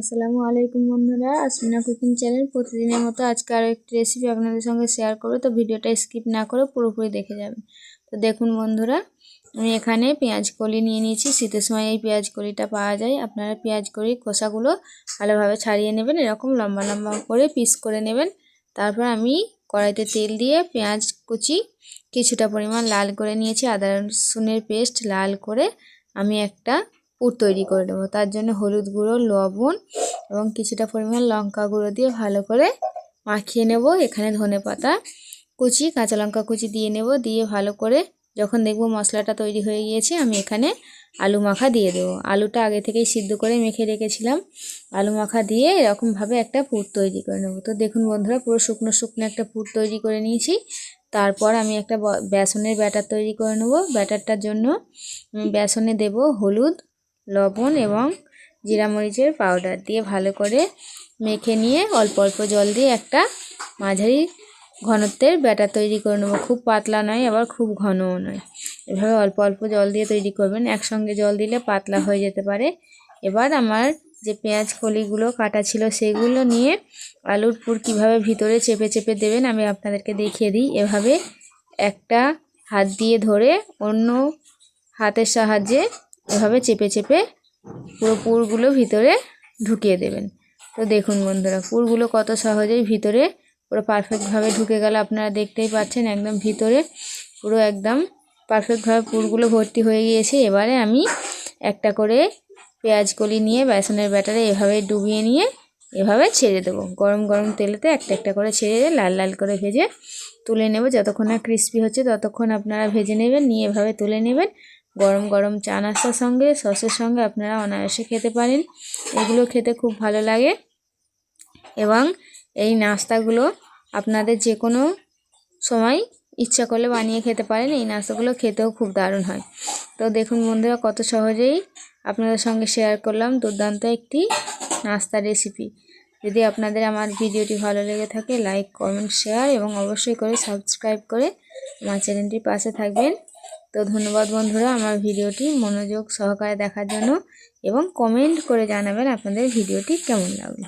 আসসালামু আলাইকুম বন্ধুরা, আসমিনা কুকিং চ্যানেল। প্রতিদিনের মতো আজকে আরও একটি রেসিপি আপনাদের সঙ্গে শেয়ার করব। তো ভিডিওটা স্কিপ না করে পুরোপুরি দেখে যাবেন। তো দেখুন বন্ধুরা, আমি এখানে পেঁয়াজ কলি নিয়ে নিয়েছি। শীতের সময় এই পেঁয়াজ কলিটা পাওয়া যায়। আপনারা পেঁয়াজ কলির খোসাগুলো ভালোভাবে ছাড়িয়ে নেবেন, এরকম লম্বা লম্বা করে পিস করে নেবেন। তারপর আমি কড়াইতে তেল দিয়ে পেঁয়াজ কুচি কিছুটা পরিমাণ লাল করে নিয়েছি। আদা রসুনের পেস্ট লাল করে আমি একটা পুর তৈরি করে নেব। তার জন্য হলুদ গুঁড়ো, লবণ এবং কিছুটা পরিমাণ লঙ্কা গুঁড়ো দিয়ে ভালো করে মাখিয়ে নেব। এখানে ধনে পাতা কুচি, কাঁচা লঙ্কা কুচি দিয়ে নেব। দিয়ে ভালো করে যখন দেখব মশলাটা তৈরি হয়ে গিয়েছে, আমি এখানে আলু মাখা দিয়ে দেবো। আলুটা আগে থেকেই সিদ্ধ করে মেখে রেখেছিলাম। আলু মাখা দিয়ে এরকমভাবে একটা পুর তৈরি করে নেব। তো দেখুন বন্ধুরা, পুরো শুকনো শুকনো একটা পুর তৈরি করে নিয়েছি। তারপর আমি একটা বেসনের ব্যাটার তৈরি করে নেব। ব্যাটারটার জন্য বেসনে দেব হলুদ লবণ এবং জিরা মরিচের পাউডার দিয়ে ভালো করে মেখে নিয়ে অল্প অল্প জল দিয়ে একটা মাঝারি ঘনত্বের ব্যাটার তৈরি করে নেব। খুব পাতলা নয়, আবার খুব ঘনও নয়। এভাবে অল্প অল্প জল দিয়ে তৈরি করবেন। একসঙ্গে জল দিলে পাতলা হয়ে যেতে পারে। এবার আমার যে পেঁয়াজ কলিগুলো কাটা ছিল সেগুলো নিয়ে আলুর পুর কীভাবে ভিতরে চেপে চেপে দেবেন আমি আপনাদেরকে দেখিয়ে দিই। এভাবে একটা হাত দিয়ে ধরে অন্য হাতের সাহায্যে এভাবে চেপে চেপে পুরো পুরগুলো ভিতরে ঢুকিয়ে দেবেন। তো দেখুন বন্ধুরা, পুরগুলো কত সহজেই ভিতরে পুরো পারফেক্টভাবে ঢুকে গেল। আপনারা দেখতেই পাচ্ছেন একদম ভিতরে পুরো একদম পারফেক্টভাবে পুরগুলো ভর্তি হয়ে গিয়েছে। এবারে আমি একটা করে পেঁয়াজ কলি নিয়ে বেসনের ব্যাটারে এভাবে ডুবিয়ে নিয়ে এভাবে ছেড়ে দেবো। গরম গরম তেলেতে একটা একটা করে ছেড়ে লাল লাল করে ভেজে তুলে নেব। যতক্ষণ না ক্রিস্পি হচ্ছে ততক্ষণ আপনারা ভেজে নেবেন, নিয়ে এভাবে তুলে নেবেন। গরম গরম চা নাস্তার সঙ্গে, সসের সঙ্গে আপনারা অনায়াসে খেতে পারেন। এগুলো খেতে খুব ভালো লাগে। এবং এই নাস্তাগুলো আপনাদের যে কোনো সময় ইচ্ছা করলে বানিয়ে খেতে পারেন। এই নাস্তাগুলো খেতেও খুব দারুণ হয়। তো দেখুন বন্ধুরা, কত সহজেই আপনাদের সঙ্গে শেয়ার করলাম দুর্দান্ত একটি নাস্তা রেসিপি। যদি আপনাদের আমার ভিডিওটি ভালো লেগে থাকে, লাইক, কমেন্ট, শেয়ার এবং অবশ্যই করে সাবস্ক্রাইব করে আমার চ্যানেলটির পাশে থাকবেন। তো ধন্যবাদ বন্ধুরা আমার ভিডিওটি মনোযোগ সহকারে দেখার জন্য এবং কমেন্ট করে জানাবেন আপনাদের ভিডিওটি কেমন লাগল।